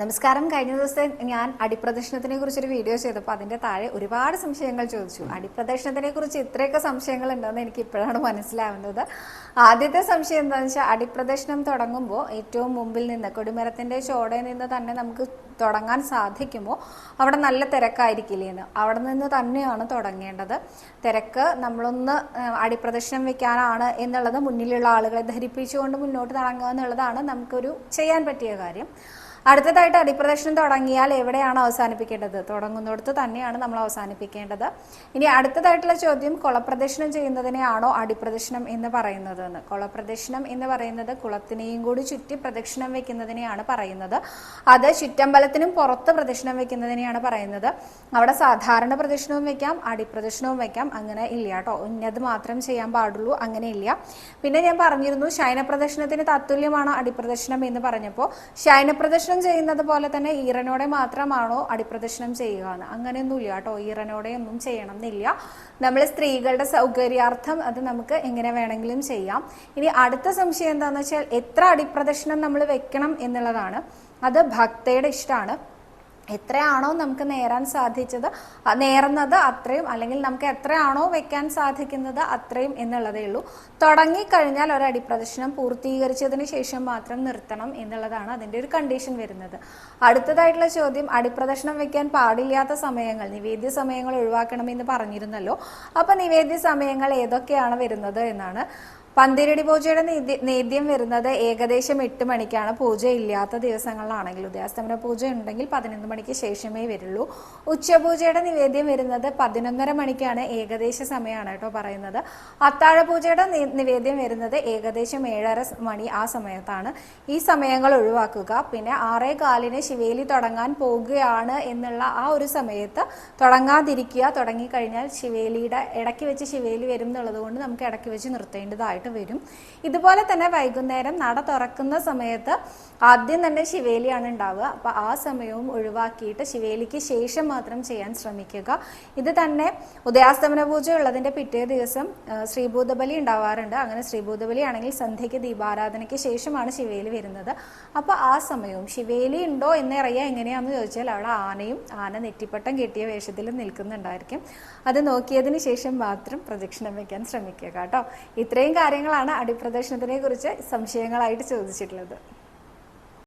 നമസ്കാരം. കഴിഞ്ഞ ദിവസം ഞാൻ അടിപ്രദർശനത്തിനെ കുറിച്ചൊരു വീഡിയോ ചെയ്തപ്പോൾ അതിന്റെ താഴെ ഒരുപാട് സംശയങ്ങൾ ചോദിച്ചു. അടിപ്രദർശനത്തിനെ കുറിച്ച് ഇത്രയൊക്കെ സംശയങ്ങൾ ഉണ്ടെന്ന് എനിക്ക് ഇപ്പോഴാണ് മനസ്സിലാവുന്നത്. ആദ്യത്തെ സംശയം എന്താണെന്ന് വെച്ചാൽ അടിപ്രദർശനം തുടങ്ങുമ്പോൾ ഏറ്റവും മുമ്പിൽ നിന്ന് കൊടിമരത്തിന്റെ ചോടയിൽ നിന്ന് തന്നെ നമുക്ക് തുടങ്ങാൻ സാധിക്കുമോ? അവിടെ നല്ല തിരക്കായിരിക്കില്ലേ എന്ന്. അവിടെ നിന്ന് തന്നെയാണ് തുടങ്ങേണ്ടത്. തിരക്ക് നമ്മളൊന്ന് അടിപ്രദക്ഷിണം വെക്കാനാണ് എന്നുള്ളത് മുന്നിലുള്ള ആളുകളെ ധരിപ്പിച്ചുകൊണ്ട് മുന്നോട്ട് തുടങ്ങുക എന്നുള്ളതാണ് നമുക്കൊരു ചെയ്യാൻ പറ്റിയ കാര്യം. അടുത്തതായിട്ട് അടിപ്രദക്ഷിണം തുടങ്ങിയാൽ എവിടെയാണ് അവസാനിപ്പിക്കേണ്ടത്? തുടങ്ങുന്നിടത്ത് തന്നെയാണ് നമ്മൾ അവസാനിപ്പിക്കേണ്ടത്. ഇനി അടുത്തതായിട്ടുള്ള ചോദ്യം കുളപ്രദക്ഷിണം ചെയ്യുന്നതിനെയാണോ അടിപ്രദക്ഷിണം എന്ന് പറയുന്നത് എന്ന് കുളപ്രദക്ഷിണം എന്ന് പറയുന്നത് കുളത്തിനെയും കൂടി ചുറ്റി പ്രദക്ഷിണം വെക്കുന്നതിനെയാണ് പറയുന്നത്. അത് ചുറ്റമ്പലത്തിനും പുറത്ത് പ്രദക്ഷിണം വെക്കുന്നതിനെയാണ് പറയുന്നത്. അവിടെ സാധാരണ പ്രദക്ഷിണവും വെക്കാം അടിപ്രദക്ഷിണവും വെക്കാം. അങ്ങനെ ഇല്ല കേട്ടോ. ഇന്നത് മാത്രം ചെയ്യാൻ പാടുള്ളൂ അങ്ങനെ ഇല്ല. പിന്നെ ഞാൻ പറഞ്ഞിരുന്നു ശയനപ്രദക്ഷിണത്തിന് തത്തുല്യമാണോ അടിപ്രദക്ഷിണം എന്ന് പറഞ്ഞപ്പോൾ ശയനപ്രദക്ഷിണം ചെയ്യുന്നത് പോലെ തന്നെ ഈറനോടെ മാത്രമാണോ അടിപ്രദക്ഷിണം ചെയ്യുക എന്ന് അങ്ങനെയൊന്നുമില്ല കേട്ടോ. ഈറനോടെ ഒന്നും ചെയ്യണം എന്നില്ല നമ്മൾ സ്ത്രീകളുടെ സൗകര്യാർത്ഥം അത് നമുക്ക് എങ്ങനെ വേണമെങ്കിലും ചെയ്യാം. ഇനി അടുത്ത സംശയം എന്താണെന്ന് വെച്ചാൽ എത്ര അടിപ്രദക്ഷിണം നമ്മൾ വെക്കണം എന്നുള്ളതാണ്. അത് ഭക്തയുടെ ഇഷ്ടമാണ്. എത്രയാണോ നമുക്ക് നേരാൻ സാധിച്ചത് നേർന്നത് അത്രയും അല്ലെങ്കിൽ നമുക്ക് എത്രയാണോ വെക്കാൻ സാധിക്കുന്നത് അത്രയും എന്നുള്ളതേ ഉള്ളൂ. തുടങ്ങിക്കഴിഞ്ഞാൽ ഒരു അടിപ്രദർശനം പൂർത്തീകരിച്ചതിന് ശേഷം മാത്രം നിർത്തണം എന്നുള്ളതാണ് അതിന്റെ ഒരു കണ്ടീഷൻ വരുന്നത്. അടുത്തതായിട്ടുള്ള ചോദ്യം അടിപ്രദർശനം വെക്കാൻ പാടില്ലാത്ത സമയങ്ങൾ നിവേദ്യ സമയങ്ങൾ ഒഴിവാക്കണമെന്ന് പറഞ്ഞിരുന്നല്ലോ. അപ്പൊ നിവേദ്യ സമയങ്ങൾ ഏതൊക്കെയാണ് വരുന്നത് എന്നാണ്. പന്തിരടി പൂജയുടെ നേദ്യ- വരുന്നത് ഏകദേശം എട്ട് മണിക്കാണ്. പൂജ ഇല്ലാത്ത ദിവസങ്ങളിലാണെങ്കിൽ ഉദയാസ്തമന പൂജ ഉണ്ടെങ്കിൽ പതിനൊന്ന് മണിക്ക് ശേഷമേ വരുള്ളൂ. ഉച്ചപൂജയുടെ നിവേദ്യം വരുന്നത് പതിനൊന്നര മണിക്കാണ് ഏകദേശ സമയമാണ് കേട്ടോ പറയുന്നത്. അത്താഴ പൂജയുടെ നിവേദ്യം വരുന്നത് ഏകദേശം ഏഴര മണി ആ സമയത്താണ്. ഈ സമയങ്ങൾ ഒഴിവാക്കുക. പിന്നെ ആറേ കാലിന് ശിവേലി തുടങ്ങാൻ പോകുകയാണ് എന്നുള്ള ആ ഒരു സമയത്ത് തുടങ്ങാതിരിക്കുക. തുടങ്ങിക്കഴിഞ്ഞാൽ ശിവേലിയുടെ ഇടയ്ക്ക് വെച്ച് ശിവേലി വരും എന്നുള്ളത് കൊണ്ട് നമുക്ക് ഇടയ്ക്ക് വെച്ച് നിർത്തേണ്ടതായിട്ട് വരും. ഇതുപോലെ തന്നെ വൈകുന്നേരം നട തുറക്കുന്ന സമയത്ത് ആദ്യം തന്നെ ശിവേലിയാണ് ഉണ്ടാവുക. അപ്പോൾ ആ സമയവും ഒഴിവാക്കിയിട്ട് ശിവേലിക്ക് ശേഷം മാത്രം ചെയ്യാൻ ശ്രമിക്കുക. ഇത് തന്നെ ഉദയാസ്തമന പൂജ ഉള്ളതിന്റെ പിറ്റേ ദിവസം ശ്രീഭൂതബലി ഉണ്ടാവാറുണ്ട്. അങ്ങനെ ശ്രീഭൂതബലി ആണെങ്കിൽ സന്ധ്യയ്ക്ക് ദീപാരാധനയ്ക്ക് ശേഷമാണ് ശിവേലി വരുന്നത്. അപ്പോൾ ആ സമയവും ശിവേലി ഉണ്ടോ എന്നറിയാൻ എങ്ങനെയാണെന്ന് ചോദിച്ചാൽ അവിടെ ആനയും ആന നെറ്റിപ്പട്ടം കെട്ടിയ വേഷത്തിൽ നിൽക്കുന്നുണ്ടായിരിക്കും. അത് നോക്കിയതിന് ശേഷം മാത്രം പ്രദക്ഷിണം വെക്കാൻ ശ്രമിക്കുക കേട്ടോ. ഇത്രയും കാര്യങ്ങളാണ് അടിപ്രദക്ഷിണത്തിനെ കുറിച്ച് സംശയങ്ങളായിട്ട് ചോദിച്ചിട്ടുള്ളത്.